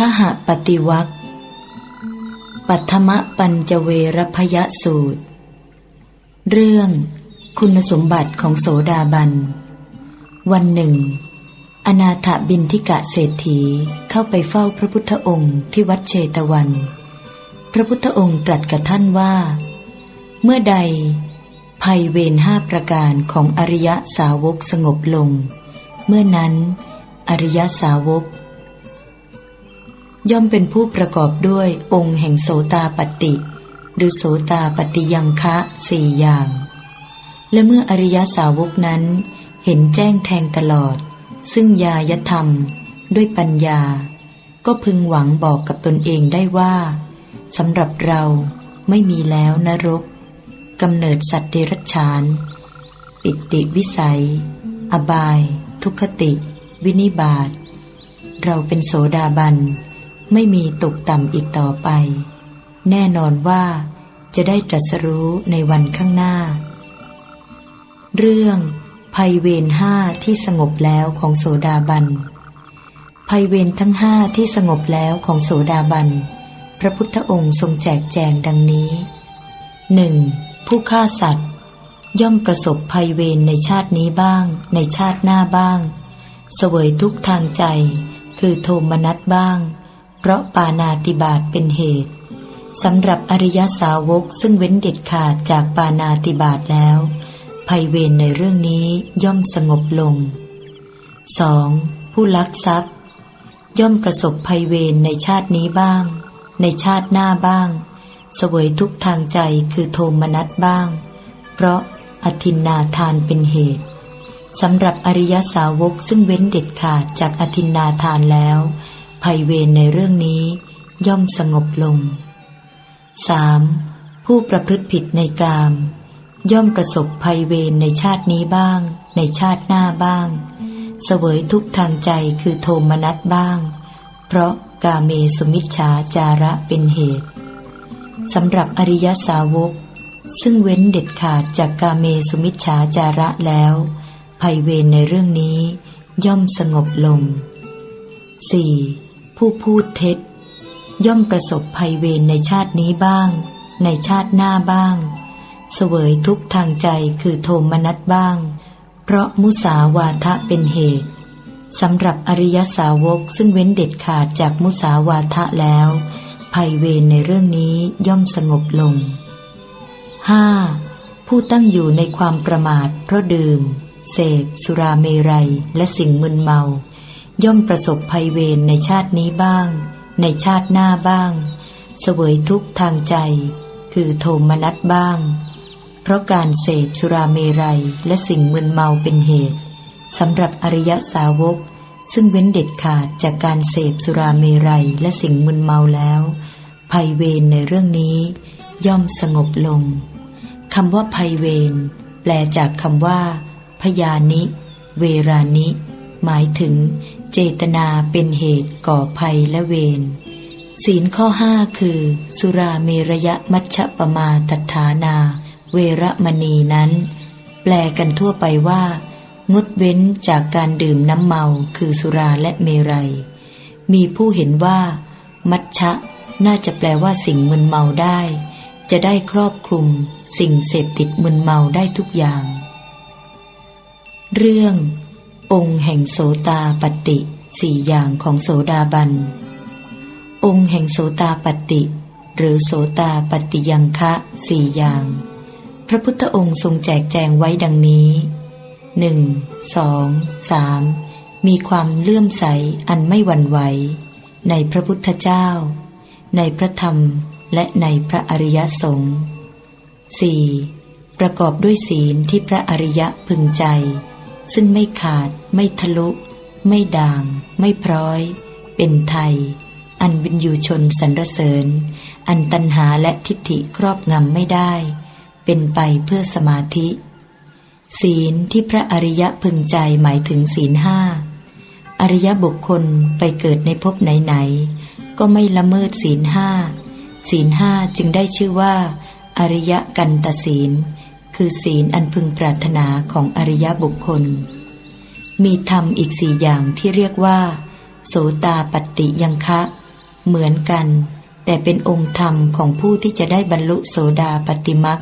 ขหะปฏิวักปัทมปัญจเวรพยสูตร เรื่องคุณสมบัติของโสดาบัน วันหนึ่ง อนาถบินทิกะเศรษฐีเข้าไปเฝ้าพระพุทธองค์ที่วัดเชตวัน พระพุทธองค์ตรัสกับท่านว่า เมื่อใด ภัยเวรห้าประการของอริยสาวกสงบลง เมื่อนั้น อริยสาวก ย่อมเป็นผู้ประกอบด้วยองค์แห่งโสตาปฏิหรือโสตาปฏิยังคะสี่อย่าง และเมื่ออริยสาวกนั้น เห็นแจ้งแทงตลอด ซึ่งยายธรรม ด้วยปัญญา ก็พึงหวังบอกกับตนเองได้ว่าสำหรับเราไม่มีแล้วนรกกำเนิดสัตว์เดรัจฉาน ปิติวิสัย อบาย ทุคติ วินิบาตเราเป็นโสดาบัน ไม่มีตกต่ำอีกต่อไป แน่นอนว่าจะได้ตรัสรู้ในวันข้างหน้า เรื่องภัยเวรห้าที่สงบแล้วของโสดาบันภัยเวรทั้งห้าที่สงบแล้วของโสดาบัน พระพุทธองค์ทรงแจกแจงดังนี้หนึ่งผู้ฆ่าสัตว์ ย่อมประสบภัยเวรในชาตินี้บ้าง ในชาติหน้าบ้าง เสวยทุกทางใจ คือโทมนัสบ้าง เพราะปานาติบาตเป็นเหตุสำหรับอริยสาวกซึ่งเว้นเด็ดขาดจากปานาติบาตแล้วภัยเวรในเรื่องนี้ย่อมสงบลง 2. ผู้ลักทรัพย์ ย่อมประสบภัยเวรในชาตินี้บ้าง ในชาติหน้าบ้าง เสวยทุกทางใจคือโทมนัสบ้าง เพราะอธินนาทานเป็นเหตุสำหรับอริยสาวกซึ่งเว้นเด็ดขาดจากอธินนาทานแล้ว ภัยเวรในเรื่องนี้ย่อมสงบลง 3. ผู้ประพฤติผิดในกาม ย่อมประสบภัยเวรในชาตินี้บ้าง ในชาติหน้าบ้าง เสวยทุกทางใจคือโทมนัสบ้าง เพราะกาเมสุมิชฌาจาระเป็นเหตุสำหรับอริยสาวก ซึ่งเว้นเด็ดขาดจากกาเมสุมิชฌาจาระแล้ว ภัยเวรในเรื่องนี้ย่อมสงบลง 4. ผู้พูดเท็จ ย่อมประสบภัยเวรในชาตินี้บ้าง ในชาติหน้าบ้าง เสวยทุกทางใจคือโทมนัสบ้าง เพราะมุสาวาทะเป็นเหตุสำหรับอริยสาวกซึ่งเว้นเด็ดขาดจากมุสาวาทะแล้ว ภัยเวรในเรื่องนี้ย่อมสงบลง 5. ผู้ตั้งอยู่ในความประมาทเพราะดื่ม เสพ สุราเมรัย และสิ่งมึนเมา ย่อมประสบภัยเวรในชาตินี้บ้าง ในชาติหน้าบ้าง เสวยทุกทางใจ คือโทมนัสบ้าง เพราะการเสพสุราเมรัยและสิ่งมึนเมาเป็นเหตุสำหรับอริยสาวก ซึ่งเว้นเด็ดขาดจากการเสพสุราเมรัยและสิ่งมึนเมาแล้ว ภัยเวรในเรื่องนี้ ย่อมสงบลงคำว่าภัยเวรแปลจากคำว่า พยานิ เวรานิ หมายถึง เจตนาเป็นเหตุก่อภัยและเวรศีลข้อห้าคือ สุราเมรยะมัชฌปมาตัฐานา เวรมณีนั้น แปลกันทั่วไปว่า งดเว้นจากการดื่มน้ำเมาคือสุราและเมรัย มีผู้เห็นว่า มัชชะน่าจะแปลว่าสิ่งมึนเมาได้ จะได้ครอบคลุม สิ่งเสพติดมึนเมาได้ทุกอย่าง เรื่อง องค์แห่งโสตาปฏิสี่อย่างของโสดาบัน องค์แห่งโสตาปฏิหรือโสตาปฏิยังคะสี่อย่าง พระพุทธองค์ทรงแจกแจงไว้ดังนี้หนึ่งสองสามมีความเลื่อมใสอันไม่หวั่นไหว ในพระพุทธเจ้า ในพระธรรมและในพระอริยสงฆ์สี่ประกอบด้วยศีลที่พระอริยะพึงใจ ซึ่งไม่ขาด ไม่ทะลุ ไม่ด่าง ไม่พร้อย เป็นไทย อันวินยูชนสรรเสริญ อันตัณหาและทิฏฐิครอบงำไม่ได้ เป็นไปเพื่อสมาธิ ศีลที่พระอริยะพึงใจหมายถึงศีลห้า อริยบุคคลไปเกิดในภพไหนๆ ก็ไม่ละเมิดศีลห้า ศีลห้าจึงได้ชื่อว่า อริยกันตศีล คือศีลอันพึงปรารถนาของอริยบุคคล มีธรรมอีกสี่อย่างที่เรียกว่า โสตาปฏิยังคะ เหมือนกัน แต่เป็นองค์ธรรมของผู้ที่จะได้บรรลุโสดาปติมัก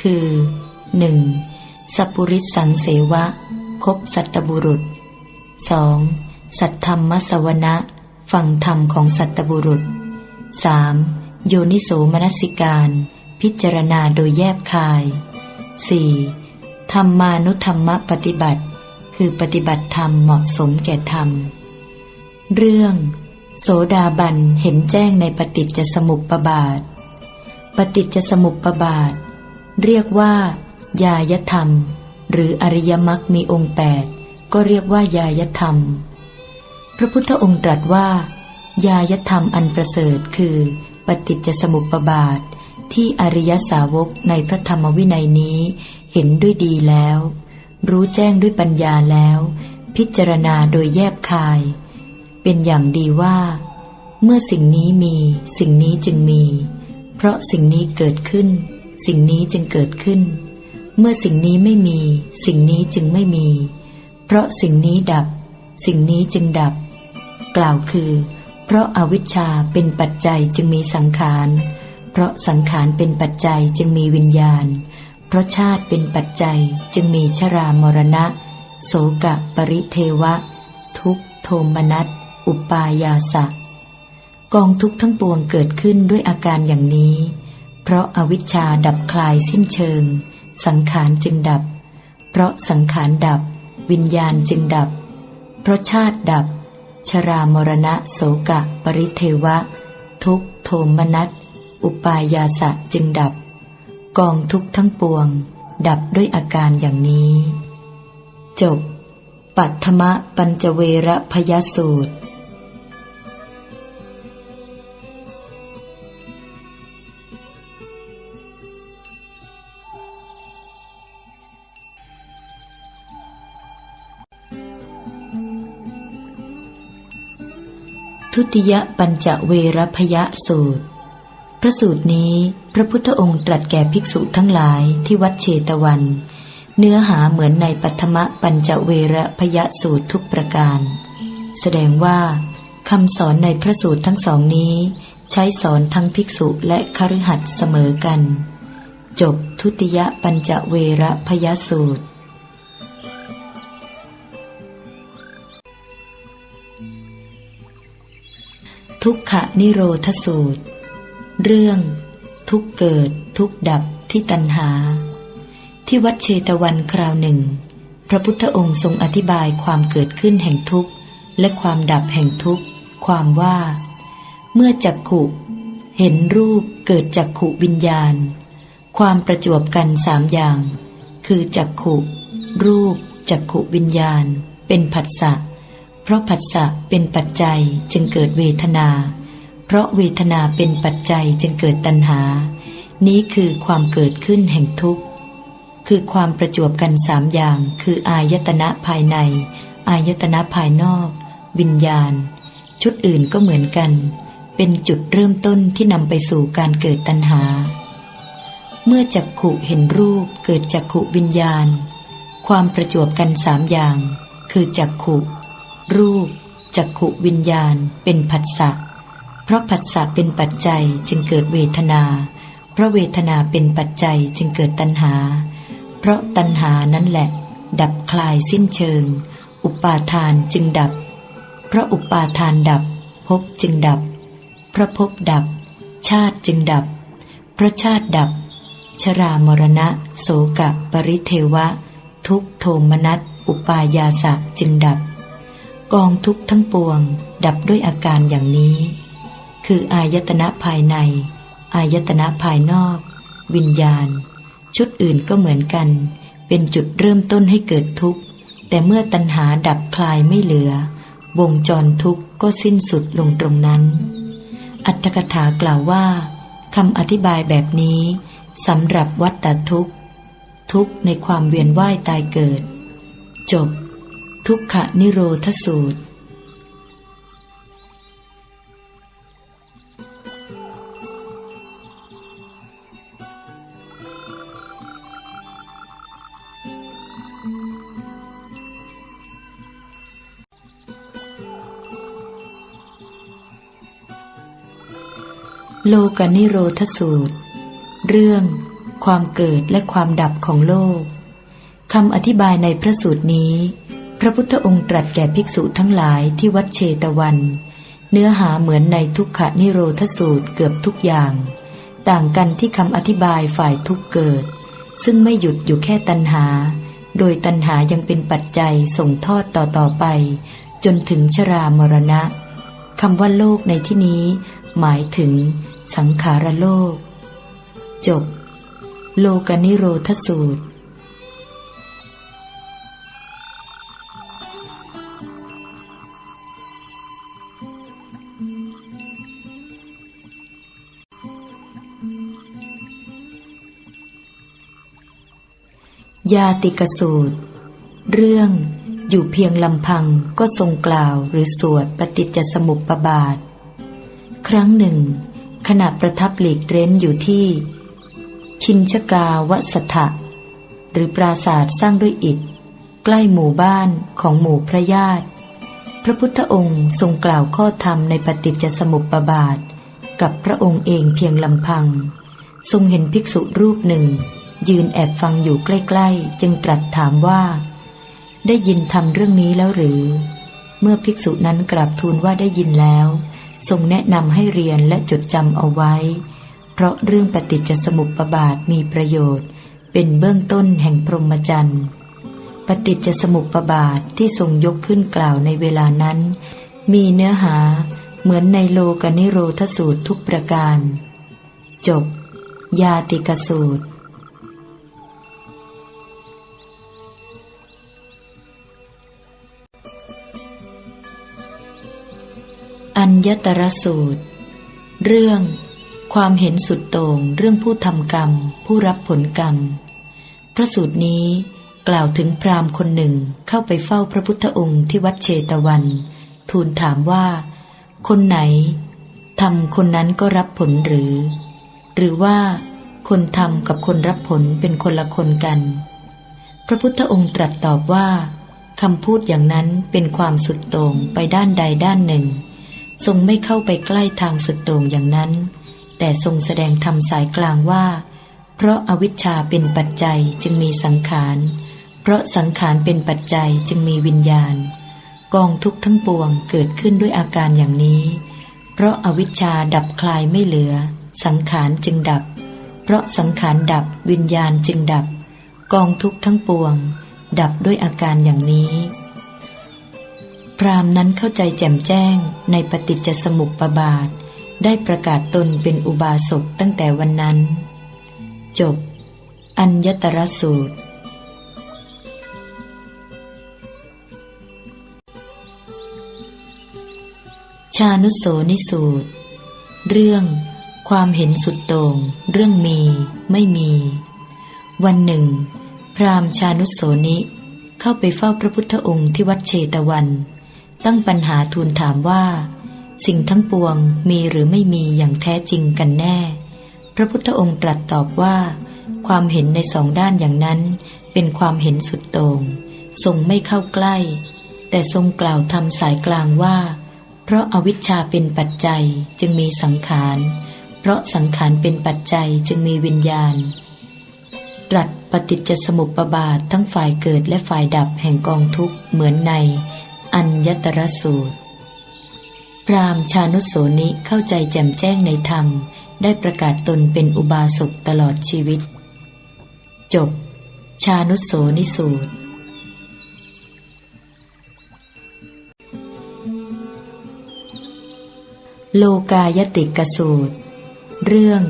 คือ 1. สัพปุริสังเสวะพบสัตบุรุษ 2. สัทธรรมสวนะฟังธรรมของสัตบุรุษ 3. โยนิโสมนสิการ พิจารณาโดยแยบคาย 4. ธรรมานุธรรมปฏิบัติ คือปฏิบัติธรรมเหมาะสมแก่ธรรม เรื่อง โสดาบันเห็นแจ้งในปฏิจจสมุปบาท ปฏิจจสมุปบาท เรียกว่า ยายธรรม หรืออริยมรรคมีองค์แปดก็เรียกว่ายายธรรม พระพุทธองค์ตรัสว่า ยายธรรมอันประเสริฐคือ ปฏิจจสมุปบาท ที่อริยสาวกในพระธรรมวินัยนี้เห็นด้วยดีแล้ว รู้แจ้งด้วยปัญญาแล้ว พิจารณาโดยแยบคาย เป็นอย่างดีว่า เมื่อสิ่งนี้มีสิ่งนี้จึงมี เพราะสิ่งนี้เกิดขึ้น สิ่งนี้จึงเกิดขึ้น เมื่อสิ่งนี้ไม่มี สิ่งนี้จึงไม่มี เพราะสิ่งนี้ดับ สิ่งนี้จึงดับ กล่าวคือ เพราะอาวิชชาเป็นปัจจัยจึงมีสังขาร เพราะสังขารเป็นปัจจัยจึงมีวิญญาณ เพราะชาติเป็นปัจจัยจึงมีชรามรณะ โสกะปริเทวะ ทุกโทมนัสอุปายาสะ กองทุกทั้งปวงเกิดขึ้นด้วยอาการอย่างนี้ เพราะอาวิชชาดับคลายสิ้นเชิง สังขารจึงดับ เพราะสังขารดับ วิญญาณจึงดับ เพราะชาติดับ ชรามรณะโสกะปริเทวะ ทุกโทมนัส อุปายาสะจึงดับ กองทุกทั้งปวง ดับด้วยอาการอย่างนี้ จบ ปัทมะปัญจเวระพยสูตร ทุติยปัญจเวรพยสูตร พระสูตรนี้พระพุทธองค์ตรัสแก่ภิกษุทั้งหลายที่วัดเชตวัน เนื้อหาเหมือนในปัทมปัญจเวระพยสูตรทุกประการ แสดงว่าคำสอนในพระสูตรทั้งสองนี้ ใช้สอนทั้งภิกษุและคฤหัสถ์เสมอกัน จบทุติยปัญจเวระพยสูตร ทุกขนิโรธสูตร เรื่อง ทุกเกิดทุกดับที่ตัณหา ที่วัดเชตวันคราวหนึ่ง พระพุทธองค์ทรงอธิบายความเกิดขึ้นแห่งทุกข์ และความดับแห่งทุกข์ ความว่า เมื่อจักขุเห็นรูปเกิดจักขุวิญญาณ ความประจวบกันสามอย่าง คือจักขุรูปจักขุวิญญาณ เป็นผัสสะเพราะผัสสะเป็นปัจจัยจึงเกิดเวทนา เพราะเวทนาเป็นปัจจัยจึงเกิดตัณหา นี้คือความเกิดขึ้นแห่งทุกข์ คือความประจวบกันสามอย่าง คืออายตนะภายใน อายตนะภายนอก วิญญาณ ชุดอื่นก็เหมือนกัน เป็นจุดเริ่มต้นที่นำไปสู่การเกิดตัณหา เมื่อจักขุเห็นรูปเกิดจักขุวิญญาณ ความประจวบกันสามอย่าง คือจักขุ รูปจักขุวิญญาณเป็นผัสสะ เพราะผัสสะเป็นปัจจัยจึงเกิดเวทนา เพราะเวทนาเป็นปัจจัยจึงเกิดตัณหา เพราะตัณหานั่นแหละ ดับคลายสิ้นเชิง อุปาทานจึงดับ เพราะอุปาทานดับภพจึงดับ เพราะภพดับ ชาติจึงดับ เพราะชาติดับ ชรามรณะ โสกะ ปริเทวะ ทุกโทมนัสอุปายาสะจึงดับ กองทุกทั้งปวง ดับด้วยอาการอย่างนี้ คืออายตนะภายใน อายตนะภายนอก วิญญาณ ชุดอื่นก็เหมือนกัน เป็นจุดเริ่มต้นให้เกิดทุกข์ แต่เมื่อตัณหาดับคลายไม่เหลือ วงจรทุกข์ก็สิ้นสุดลงตรงนั้น อัตถกถากล่าวว่าคำอธิบายแบบนี้สำหรับวัตตทุกข์ ทุกข์ในความเวียนว่ายตายเกิด จบ ทุกขนิโรธสูตร โลกนิโรธสูตร เรื่องความเกิดและความดับของโลกคำอธิบายในพระสูตรนี้ พระพุทธองค์ตรัสแก่ภิกษุทั้งหลายที่วัดเชตวัน เนื้อหาเหมือนในทุกขนิโรธสูตรเกือบทุกอย่าง ต่างกันที่คำอธิบายฝ่ายทุกเกิด ซึ่งไม่หยุดอยู่แค่ตัณหา โดยตัณหายังเป็นปัจจัยส่งทอดต่อต่อไป จนถึงชรามรณะคำว่าโลกในที่นี้ หมายถึง สังขารโลก จบ โลกนิโรธสูตร ยาติกสูตร เรื่องอยู่เพียงลำพังก็ทรงกล่าวหรือสวดปฏิจจสมุปบาท ครั้งหนึ่ง ณะประทับหลีกเร้นอยู่ที่ชินชกาวสถะ หรือปราศาสตร์สร้างด้วยอิฐ ใกล้หมู่บ้านของหมู่พระญาติ พระพุทธองค์ทรงกล่าวข้อธรรมในปฏิจจสมุปบาท กับพระองค์เองเพียงลำพัง ทรงเห็นภิกษุรูปหนึ่ง ยืนแอบฟังอยู่ใกล้ๆ จึงตรัสถามว่า ได้ยินทำเรื่องนี้แล้วหรือ เมื่อภิกษุนั้นกราบทูลว่าได้ยินแล้ว ทรงแนะนำให้เรียนและจดจำเอาไว้ เพราะเรื่องปฏิจจสมุปบาทมีประโยชน์ เป็นเบื้องต้นแห่งพรหมจรรย์ ปฏิจจสมุปบาทที่ทรงยกขึ้นกล่าวในเวลานั้น มีเนื้อหาเหมือนในโลกนิโรธสูตรทุกประการ จบ ยาติกสูตร อัญญตรสูตร เรื่อง ความเห็นสุดโต่งเรื่องผู้ทำกรรม ผู้รับผลกรรม พระสูตรนี้กล่าวถึงพราหมณ์คนหนึ่งเข้าไปเฝ้าพระพุทธองค์ที่วัดเชตวัน ทูลถามว่า คนไหนทำคนนั้นก็รับผลหรือ หรือว่า คนทำกับคนรับผลเป็นคนละคนกัน พระพุทธองค์ตรัสตอบว่าคำพูดอย่างนั้นเป็นความสุดโต่งไปด้านใดด้านหนึ่ง ทรงไม่เข้าไปใกล้ทางสุดโต่งอย่างนั้น แต่ทรงแสดงธรรมสายกลางว่า เพราะอาวิชชาเป็นปัจจัยจึงมีสังขาร เพราะสังขารเป็นปัจจัยจึงมีวิญญาณ กองทุกข์ทั้งปวงเกิดขึ้นด้วยอาการอย่างนี้ เพราะอาวิชชาดับคลายไม่เหลือ สังขารจึงดับ เพราะสังขารดับวิญญาณจึงดับ กองทุกข์ทั้งปวง ดับด้วยอาการอย่างนี้ ราหมณ์นั้นเข้าใจแจ่มแจ้งในปฏิจจสมุปบาท ได้ประกาศตนเป็นอุบาสกตั้งแต่วันนั้น จบ อัญญตรสูตร ชานุโสนิสูตร เรื่องความเห็นสุดโต่งเรื่องมีไม่มี วันหนึ่ง พราหมณ์ชานุโสนิเข้าไปเฝ้าพระพุทธองค์ที่วัดเชตวัน ตั้งปัญหาทูลถามว่า สิ่งทั้งปวงมีหรือไม่มีอย่างแท้จริงกันแน่ พระพุทธองค์ตรัสตอบว่า ความเห็นในสองด้านอย่างนั้น เป็นความเห็นสุดโต่งทรงไม่เข้าใกล้ แต่ทรงกล่าวทำสายกลางว่า เพราะอาวิชชาเป็นปัจจัยจึงมีสังขารเพราะสังขารเป็นปัจจัยจึงมีวิญญาณ ตรัสปฏิจจสมุปบาททั้งฝ่ายเกิดและฝ่ายดับแห่งกองทุกข์เหมือนใน อัญญตรสูตร พรามชานุโสนิเข้าใจแจ่มแจ้งในธรรม ได้ประกาศตนเป็นอุบาสกตลอดชีวิต จบ ชานุโสนิสูตร โลกายติกสูตร เรื่อง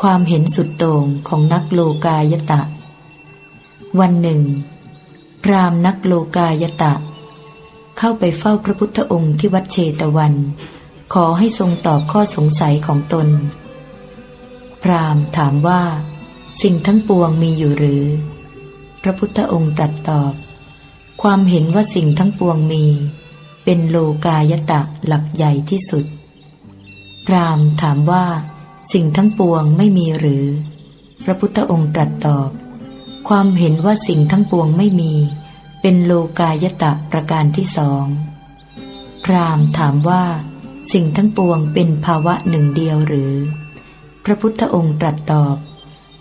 ความเห็นสุดโต่งของนักโลกายตะ วันหนึ่ง พรามนักโลกายตะ เข้าไปเฝ้าพระพุทธองค์ที่วัดเชตวัน ขอให้ทรงตอบข้อสงสัยของตน พราหมณ์ถามว่า สิ่งทั้งปวงมีอยู่หรือ พระพุทธองค์ตรัสตอบ ความเห็นว่าสิ่งทั้งปวงมี เป็นโลกายตะหลักใหญ่ที่สุด พราหมณ์ถามว่า สิ่งทั้งปวงไม่มีหรือ พระพุทธองค์ตรัสตอบ ความเห็นว่าสิ่งทั้งปวงไม่มี เป็นโลกายตะประการที่สอง พราหมณ์ถามว่า สิ่งทั้งปวงเป็นภาวะหนึ่งเดียวหรือ พระพุทธองค์ตรัสตอบ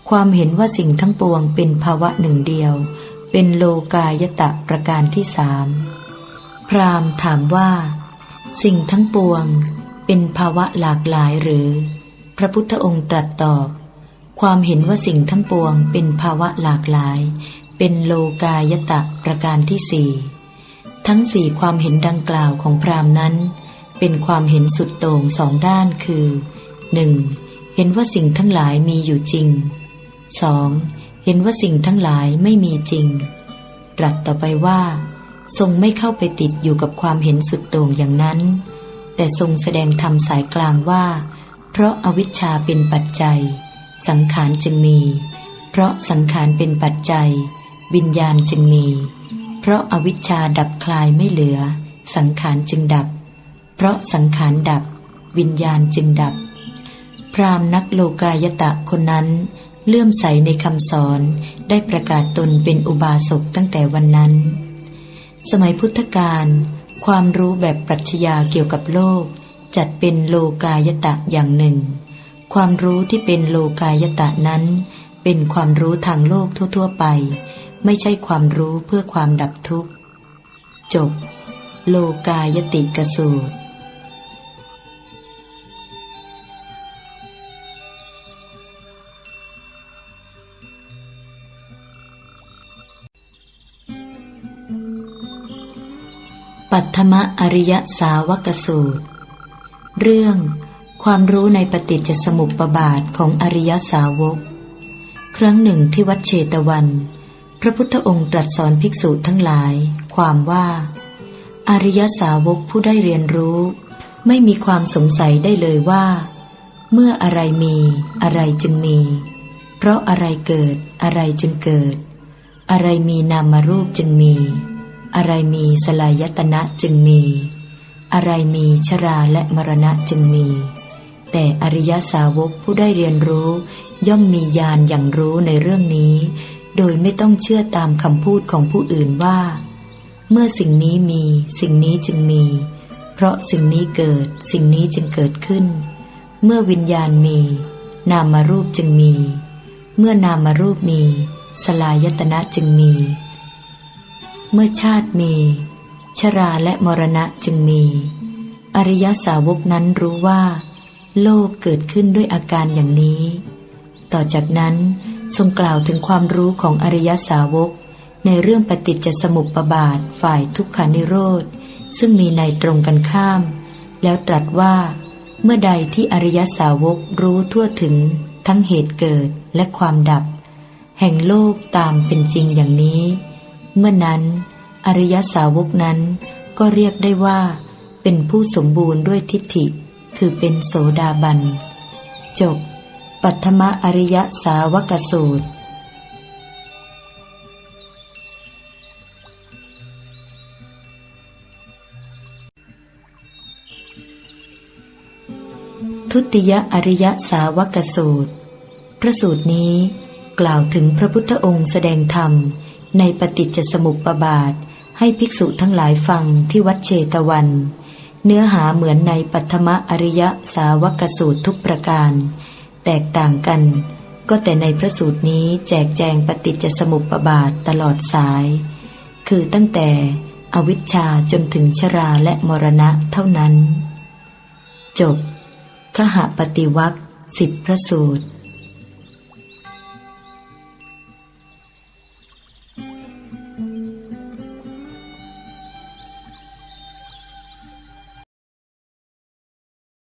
ความเห็นว่าสิ่งทั้งปวงเป็นภาวะหนึ่งเดียว เป็นโลกายตะประการที่สาม พราหมณ์ถามว่า สิ่งทั้งปวงเป็นภาวะหลากหลายหรือ พระพุทธองค์ตรัสตอบ ความเห็นว่าสิ่งทั้งปวงเป็นภาวะหลากหลาย เป็นโลกายตะประการที่สี่ทั้งสี่ความเห็นดังกล่าวของพราหมณ์นั้น เป็นความเห็นสุดโต่งสองด้านคือ 1. เห็นว่าสิ่งทั้งหลายมีอยู่จริง 2. เห็นว่าสิ่งทั้งหลายไม่มีจริง ตรัสต่อไปว่า ทรงไม่เข้าไปติดอยู่กับความเห็นสุดโต่งอย่างนั้น แต่ทรงแสดงธรรมสายกลางว่า เพราะอวิชชาเป็นปัจจัย สังขารจึงมี เพราะสังขารเป็นปัจจัย วิญญาณจึงมี เพราะอาวิชชาดับคลายไม่เหลือ สังขารจึงดับ เพราะสังขารดับ วิญญาณจึงดับ พราหมณ์นักโลกายตะคนนั้น เลื่อมใสในคำสอนได้ประกาศตนเป็นอุบาสกตั้งแต่วันนั้น สมัยพุทธกาลความรู้แบบปรัชญาเกี่ยวกับโลก จัดเป็นโลกายตะอย่างหนึ่ง ความรู้ที่เป็นโลกายตะนั้น เป็นความรู้ทางโลกทั่ว ๆ ไป ไม่ใช่ความรู้เพื่อความดับทุกข์ จบ โลกายติกสูตร ปัทมอริยสาวกสูตร เรื่องความรู้ในปฏิจจสมุปบาทของอริยสาวก ครั้งหนึ่งที่วัดเชตวัน พระพุทธองค์ตรัสสอนภิกษุทั้งหลาย ความว่า อริยสาวกผู้ได้เรียนรู้ ไม่มีความสงสัยได้เลยว่า เมื่ออะไรมีอะไรจึงมี เพราะอะไรเกิดอะไรจึงเกิด อะไรมีนามรูปจึงมี อะไรมีสลายตนะจึงมี อะไรมีชราและมรณะจึงมี แต่อริยสาวกผู้ได้เรียนรู้ย่อมมีญาณอย่างรู้ในเรื่องนี้ โดยไม่ต้องเชื่อตามคำพูดของผู้อื่นว่า เมื่อสิ่งนี้มีสิ่งนี้จึงมี เพราะสิ่งนี้เกิดสิ่งนี้จึงเกิดขึ้น เมื่อวิญญาณมี นามารูปจึงมี เมื่อนามารูปมี สลายตนะจึงมี เมื่อชาติมี ชราและมรณะจึงมี อริยสาวกนั้นรู้ว่า โลกเกิดขึ้นด้วยอาการอย่างนี้ ต่อจากนั้น ทรงกล่าวถึงความรู้ของอริยสาวก ในเรื่องปฏิจจสมุปบาทฝ่ายทุกขานิโรธ ซึ่งมีในตรงกันข้าม แล้วตรัสว่า เมื่อใดที่อริยสาวกรู้ทั่วถึง ทั้งเหตุเกิดและความดับ แห่งโลกตามเป็นจริงอย่างนี้ เมื่อนั้น อริยสาวกนั้นก็เรียกได้ว่า เป็นผู้สมบูรณ์ด้วยทิฏฐิ คือเป็นโสดาบัน จบ ปัทมอริยสาวกสูตร ทุติยอริยสาวกสูตร พระสูตรนี้กล่าวถึงพระพุทธองค์แสดงธรรม ในปฏิจจสมุปบาท ให้ภิกษุทั้งหลายฟังที่วัดเชตวัน เนื้อหาเหมือนในปัทมอริยสาวกสูตรทุกประการ แตกต่างกัน ก็แต่ในพระสูตรนี้แจกแจงปฏิจจสมุปบาทตลอดสาย คือตั้งแต่อวิชชาจนถึงชราและมรณะเท่านั้น จบขหปฏิวัคสิบพระสูตร